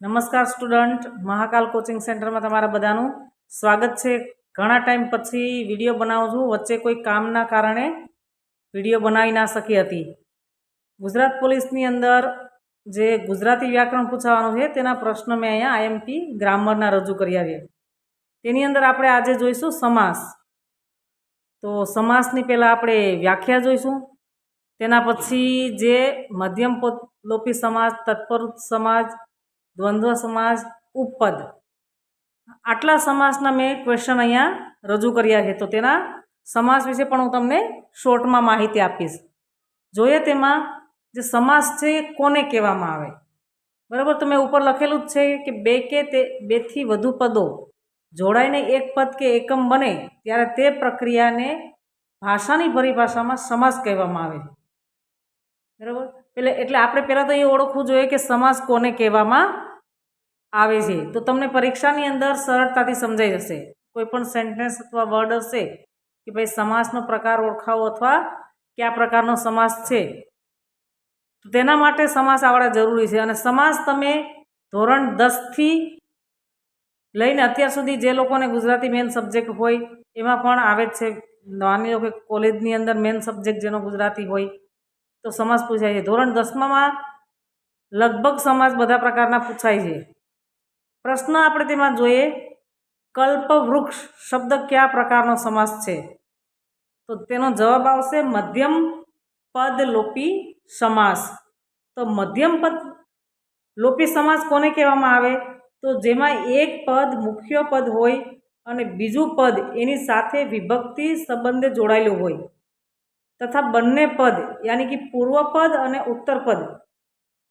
નમસ્કાર student. Mahakal coaching સેન્ટરમાં તમારા બધાનું સ્વાગત છે. ઘણા ટાઈમ પછી વીડિયો બનાવું છું. વચ્ચે કોઈ કામના કારણે વીડિયો બનાવી ના શકી હતી. ગુજરાત પોલીસની અંદર જે ગુજરાતી વ્યાકરણ પૂછાવાનું છે, તેના પ્રશ્ન મેં અહીંયા આઈએમપી ગ્રામરના રજૂ કર્યા છે. તેની અંદર આપણે આજે જોઈશું સમાસ. તો સમાસની પહેલાં આપણે વ્યાખ્યા જોઈશું. તેના પછી જે મધ્યમ લોપી સમાજ, તત્પર સમાજ દ્વંદ્વ સમાસ ઉપપદ. આટલા સમાસના મેં ક્વેશ્ચન અહીંયા રજૂ કર્યા છે. તો તેના સમાસ વિશે પણ હું તમને શોર્ટમાં માહિતી આપીશ. જોઈએ તેમાં જે સમાસ છે કોને કહેવામાં આવે? બરાબર? તો મેં ઉપર લખેલું જ છે કે બે કે તે બેથી વધુ પદો જોડાઈને એક પદ કે એકમ બને ત્યારે તે પ્રક્રિયાને ભાષાની પરિભાષામાં સમાસ કહેવામાં આવે છે. બરાબર? એટલે એટલે આપણે પહેલાં તો એ ઓળખવું જોઈએ કે સમાસ કોને કહેવામાં આવે છે, તો તમને પરીક્ષાની અંદર સરળતાથી સમજાઈ જશે. કોઈ પણ સેન્ટેન્સ અથવા વર્ડ હશે કે ભાઈ સમાસનો પ્રકાર ઓળખાવો અથવા કયા પ્રકારનો સમાસ છે, તો તેના માટે સમાસ આવડા જરૂરી છે. અને સમાસ તમે ધોરણ દસથી લઈને અત્યાર સુધી જે લોકોને ગુજરાતી મેન સબ્જેક્ટ હોય, એમાં પણ આવે જ છે. માની લો કે કોલેજની અંદર મેન સબ્જેક્ટ જેનો ગુજરાતી હોય, તો સમાસ પૂછાય છે. ધોરણ દસમામાં લગભગ સમાસ બધા પ્રકારના પૂછાય છે. પ્રશ્ન આપણે તેમાં જોઈએ. કલ્પવૃક્ષ શબ્દ કયા પ્રકારનો સમાસ છે? તો તેનો જવાબ આવશે મધ્યમ પદ લોપી સમાસ. તો મધ્યમ પદ લોપી સમાસ કોને કહેવામાં આવે? તો જેમાં એક પદ મુખ્ય પદ હોય અને બીજું પદ એની સાથે વિભક્તિ સંબંધે જોડાયેલું હોય. તથા બંને પદ યાની કે પૂર્વ પદ અને ઉત્તર પદ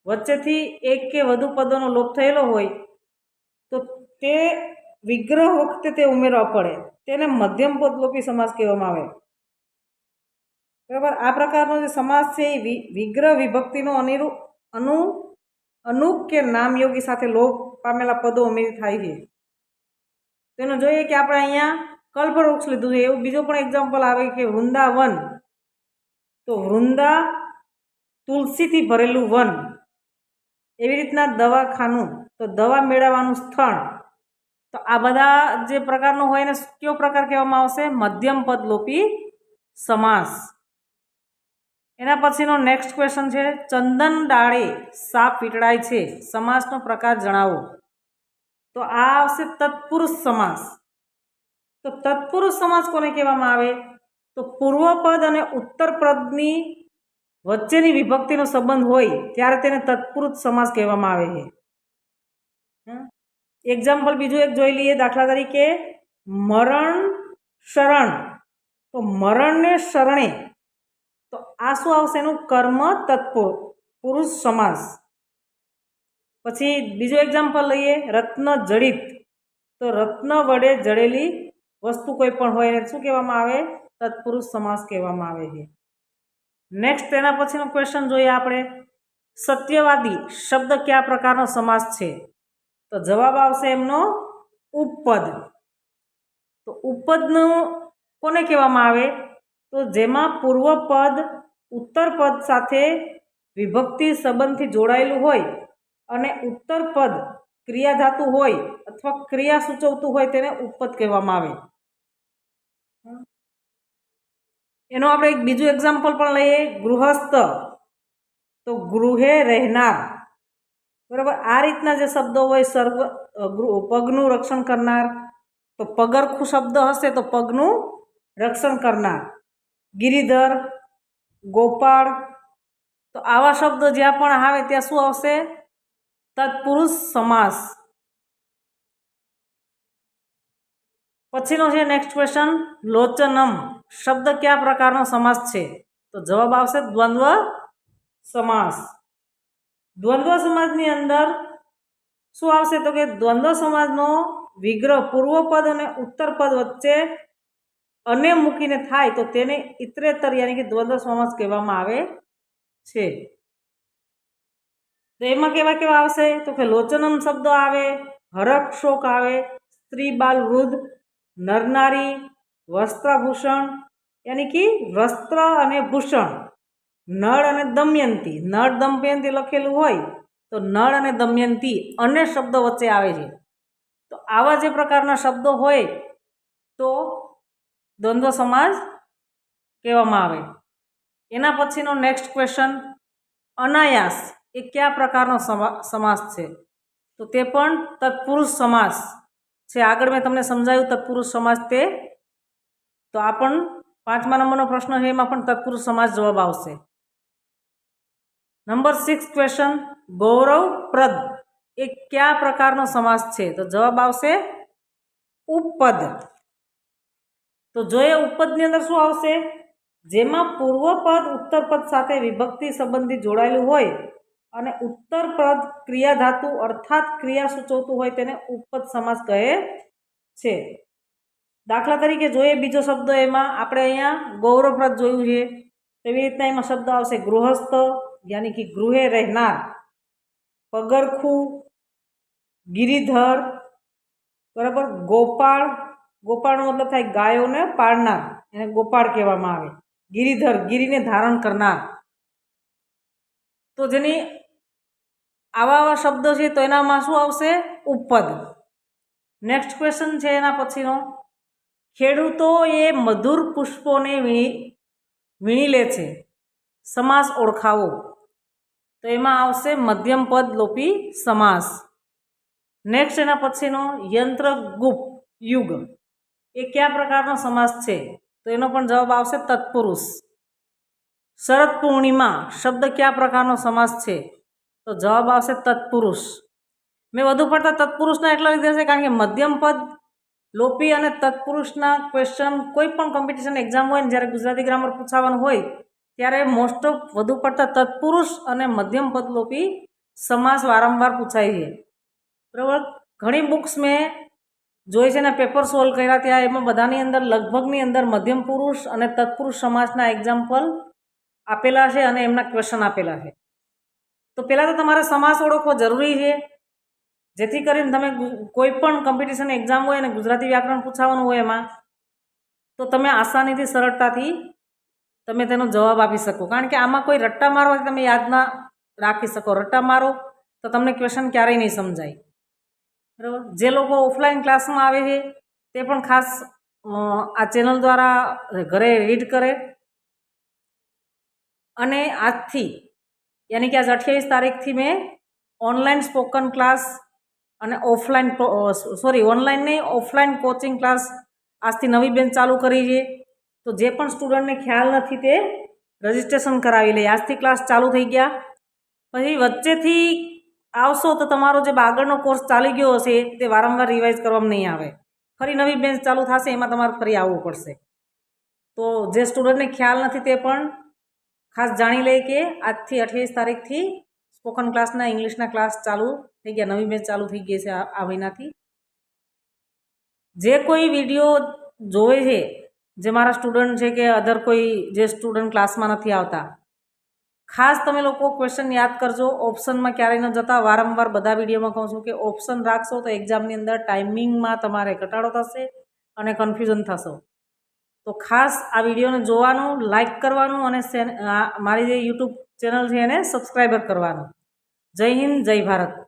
વચ્ચેથી એક કે વધુ પદોનો લોપ થયેલો હોય તો તે વિગ્રહ વખતે તે ઉમેરવા પડે. તેને મધ્યમ પદલોપી સમાસ કહેવામાં આવે. બરાબર? આ પ્રકારનો જે સમાસ છે, એ વિગ્રહ વિભક્તિનો અનિરૂપ અનુ અનુક કે નામયોગી સાથે લોપ પામેલા પદો ઉમેરી થાય છે. તેનો જોઈએ કે આપણે અહીંયા કલ્પવૃક્ષ લીધું છે. એવું બીજો પણ એક્ઝામ્પલ આવે કે વૃંદાવન. તો વૃંદા તુલસીથી ભરેલું વન. એવી રીતના દવાખાનું, તો દવા મેળવવાનું સ્થળ, તો આ બધા જે પ્રકારનો હોય એને કયો પ્રકાર કહેવામાં આવશે? મધ્યમ પદ લોપી સમાસ. એના પછીનો નેક્સ્ટ ક્વેશ્ચન છે, ચંદન ડાળે સાપ વીટળાય છે, સમાસનો પ્રકાર જણાવો. તો આ આવશે તત્પુરુષ સમાસ. તો તત્પુરુષ સમાસ કોને કહેવામાં આવે? તો પૂર્વપદ અને ઉત્તર પદની વચ્ચેની વિભક્તિનો સંબંધ હોય ત્યારે તેને તત્પુરુષ સમાસ કહેવામાં આવે છે. એક્ઝામ્પલ બીજું એક જોઈ લઈએ દાખલા તરીકે, મરણ શરણ. તો મરણને શરણે, તો આ શું આવશે એનું કર્મ તત્પુર, પુરુષ સમાસ. પછી બીજું એક્ઝામ્પલ લઈએ, રત્ન જડિત. તો રત્ન વડે જડેલી વસ્તુ કોઈ પણ હોય એને શું કહેવામાં આવે? તત્પુરુષ સમાસ કહેવામાં આવે છે. નેક્સ્ટ તેના પછીનો ક્વેશ્ચન જોઈએ આપણે. સત્યવાદી શબ્દ કયા પ્રકારનો સમાસ છે? તો જવાબ આવશે એમનો ઉપપદ. તો ઉપપદનું કોને કહેવામાં આવે? તો જેમાં પૂર્વ પદ ઉત્તર પદ સાથે વિભક્તિ સંબંધથી જોડાયેલું હોય અને ઉત્તર પદ ક્રિયા ધાતુ હોય અથવા ક્રિયા સૂચવતું હોય તેને ઉપપદ કહેવામાં આવે. એનો આપણે એક બીજું એક્ઝામ્પલ પણ લઈએ, ગૃહસ્થ. તો ગૃહે રહેનાર. બરાબર? આ રીતના જે શબ્દો હોય, સર્વ પગનું રક્ષણ કરનાર. તો પગરખું શબ્દ હશે તો પગનું રક્ષણ કરનાર. ગિરિધર, ગોપાળ. તો આવા શબ્દો જ્યાં પણ આવે ત્યાં શું આવશે? તત્પુરુષ સમાસ. પછીનો છે નેક્સ્ટ ક્વેશ્ચન લોચનમ. શબ્દ કયા પ્રકારનો સમાસ છે? તો જવાબ આવશે દ્વંદ્વ સમાસ. દ્વંદ્વ સમાજની અંદર શું આવશે? તો કે દ્વંદ્વ સમાજનો વિગ્રહ પૂર્વપદ અને ઉત્તર પદ વચ્ચે અને મૂકીને થાય તો તેને ઇતરેતર યાની કે દ્વંદ્વ સમાસ કહેવામાં આવે છે. તો એમાં કેવા કેવા આવશે? તો કે લોચનમ શબ્દ આવે, હરક શોક આવે, સ્ત્રી બાલ વૃદ્ધ નરનારી વસ્ત્રાભૂષણ, યાની કે વસ્ત્ર અને ભૂષણ. નળ અને દમયંતી. નળ, દમયંતી લખેલું હોય તો નળ અને દમયંતી અને શબ્દો વચ્ચે આવે છે. તો આવા જે પ્રકારના શબ્દો હોય તો દ્વંદ્વ સમાસ કહેવામાં આવે. એના પછીનો નેક્સ્ટ ક્વેશ્ચન અનાયાસ એ કયા પ્રકારનો સમા- સમાસ છે? તો તે પણ તત્પુરુષ સમાસ છે. આગળ મેં તમને સમજાવ્યું તત્પુરુષ સમાસ તે તો આ પણ પાંચમા નંબરનો પ્રશ્ન છે, એમાં પણ તત્પુરુષ સમાસ જવાબ આવશે. નંબર સિક્સ ક્વેશ્ચન, ગૌરવપ્રદ એ કયા પ્રકારનો સમાસ છે? તો જવાબ આવશે ઉપપદ. તો જોઈએ ઉપપદની અંદર શું આવશે? જેમાં પૂર્વપદ, ઉત્તરપદ સાથે વિભક્તિ સંબંધી જોડાયેલું હોય અને ઉત્તરપદ ક્રિયાધાતુ અર્થાત ક્રિયા સૂચવતું હોય તેને ઉપપદ સમાસ કહે છે. દાખલા તરીકે જોઈએ બીજો શબ્દ એમાં આપણે અહીંયા ગૌરવપ્રદ જોયું છે. એવી રીતના એમાં શબ્દ આવશે ગૃહસ્થ, યાની કે ગૃહે રહેનાર, પગરખું, ગિરિધર, બરાબર, ગોપાળ, ગોપાળનો મતલબ થાય ગાયોને પાળનાર, એને ગોપાળ કહેવામાં આવે. ગિરિધર, ગિરિને ધારણ કરનાર. તો જેની આવા આવા શબ્દો છે તો એનામાં શું આવશે? ઉપપદ નેક્સ્ટ ક્વેશ્ચન છે એના પછીનો. ખેડૂતો એ મધુર પુષ્પોને વીણી વીણી લે છે. સમાસ ઓળખાવો. તો એમાં આવશે મધ્યમ પદ લોપી સમાસ. નેક્સ્ટ એના પછીનો યંત્રગુપ્ત યુગ. એ કયા પ્રકારનો સમાસ છે? તો એનો પણ જવાબ આવશે તત્પુરુષ. શરદ પૂર્ણિમા શબ્દ કયા પ્રકારનો સમાસ છે? તો જવાબ આવશે તત્પુરુષ. મેં વધુ પડતા તત્પુરુષના એટલા લીધા છે કારણ કે મધ્યમ પદ લોપી અને તત્પુરુષના ક્વેશ્ચન કોઈ પણ કોમ્પિટિશન એક્ઝામ હોય ને જ્યારે ગુજરાતી ગ્રામર પૂછાવાનું હોય, ત્યારે મોસ્ટ ઓફ વધુ પડતા તત્પુરુષ અને મધ્યમ પદ લોપી સમાસ વારંવાર પૂછાય છે. બરાબર? ઘણી બુક્સ મેં જોઈ છે ને પેપર સોલ્વ કર્યા ત્યાં, એમાં બધાની અંદર, લગભગની અંદર મધ્યમ પુરુષ અને તત્પુરુષ સમાસના એક્ઝામ્પલ આપેલા છે અને એમના ક્વેશ્ચન આપેલા છે. તો પહેલાં તો તમારે સમાસ ઓળખવો જરૂરી છે. જેથી કરીને તમે કોઈ પણ કોમ્પિટિશન એક્ઝામ હોય અને ગુજરાતી વ્યાકરણ પૂછાવાનું હોય એમાં, તો તમે આસાનીથી, સરળતાથી તમે તેનો જવાબ આપી શકો. કારણ કે આમાં કોઈ રટ્ટા મારવાથી તમે યાદ ના રાખી શકો. રટ્ટા મારો તો તમને ક્વેશ્ચન ક્યારેય નહીં સમજાય. બરાબર? જે લોકો ઓફલાઈન ક્લાસમાં આવે છે, તે પણ ખાસ આ ચેનલ દ્વારા ઘરે રીડ કરે. અને આજથી, યાની કે આજ અઠ્યાવીસ તારીખથી મેં ઓનલાઈન સ્પોકન ક્લાસ અને ઓફલાઈન સોરી ઓનલાઈન નહીં ઓફલાઈન કોચિંગ ક્લાસ આજથી નવી બેન્ચ ચાલુ કરી છે. તો જે પણ સ્ટુડન્ટને ખ્યાલ નથી તે રજિસ્ટ્રેશન કરાવી લે. આજથી ક્લાસ ચાલુ થઈ ગયા. પછી વચ્ચેથી આવશો તો તમારો જે આગળનો કોર્સ ચાલી ગયો હશે, તે વારંવાર રિવાઇઝ કરવામાં નહીં આવે. ફરી નવી બેન્ચ ચાલુ થશે, એમાં તમારે ફરી આવવું પડશે. તો જે સ્ટુડન્ટને ખ્યાલ નથી તે પણ ખાસ જાણી લે કે આજથી અઠ્યાવીસ તારીખથી સ્પોકન ક્લાસના ઇંગ્લિશના ક્લાસ ચાલુ થઈ ગયા, નવી બેચ ચાલુ થઈ ગઈ છે આ મહિનાથી. જે કોઈ વીડિયો જોવે છે, જે મારા સ્ટુડન્ટ છે કે અધર કોઈ જે સ્ટુડન્ટ ક્લાસમાં નથી આવતા, ખાસ તમે લોકો ક્વેશ્ચન યાદ કરજો, ઓપ્શનમાં ક્યારેય ન જતા. વારંવાર બધા વિડીયોમાં કહું છું કે ઓપ્શન રાખશો તો એક્ઝામની અંદર ટાઈમિંગમાં તમારે ઘટાડો થશે અને કન્ફ્યુઝન થશો. તો ખાસ આ વિડીયોને જોવાનું લાઇક કરવાનું અને મારી જે યુટ્યુબ ચેનલ છે એને સબસ્ક્રાઈબર કરવાનું. जय हिन्द जय भारत।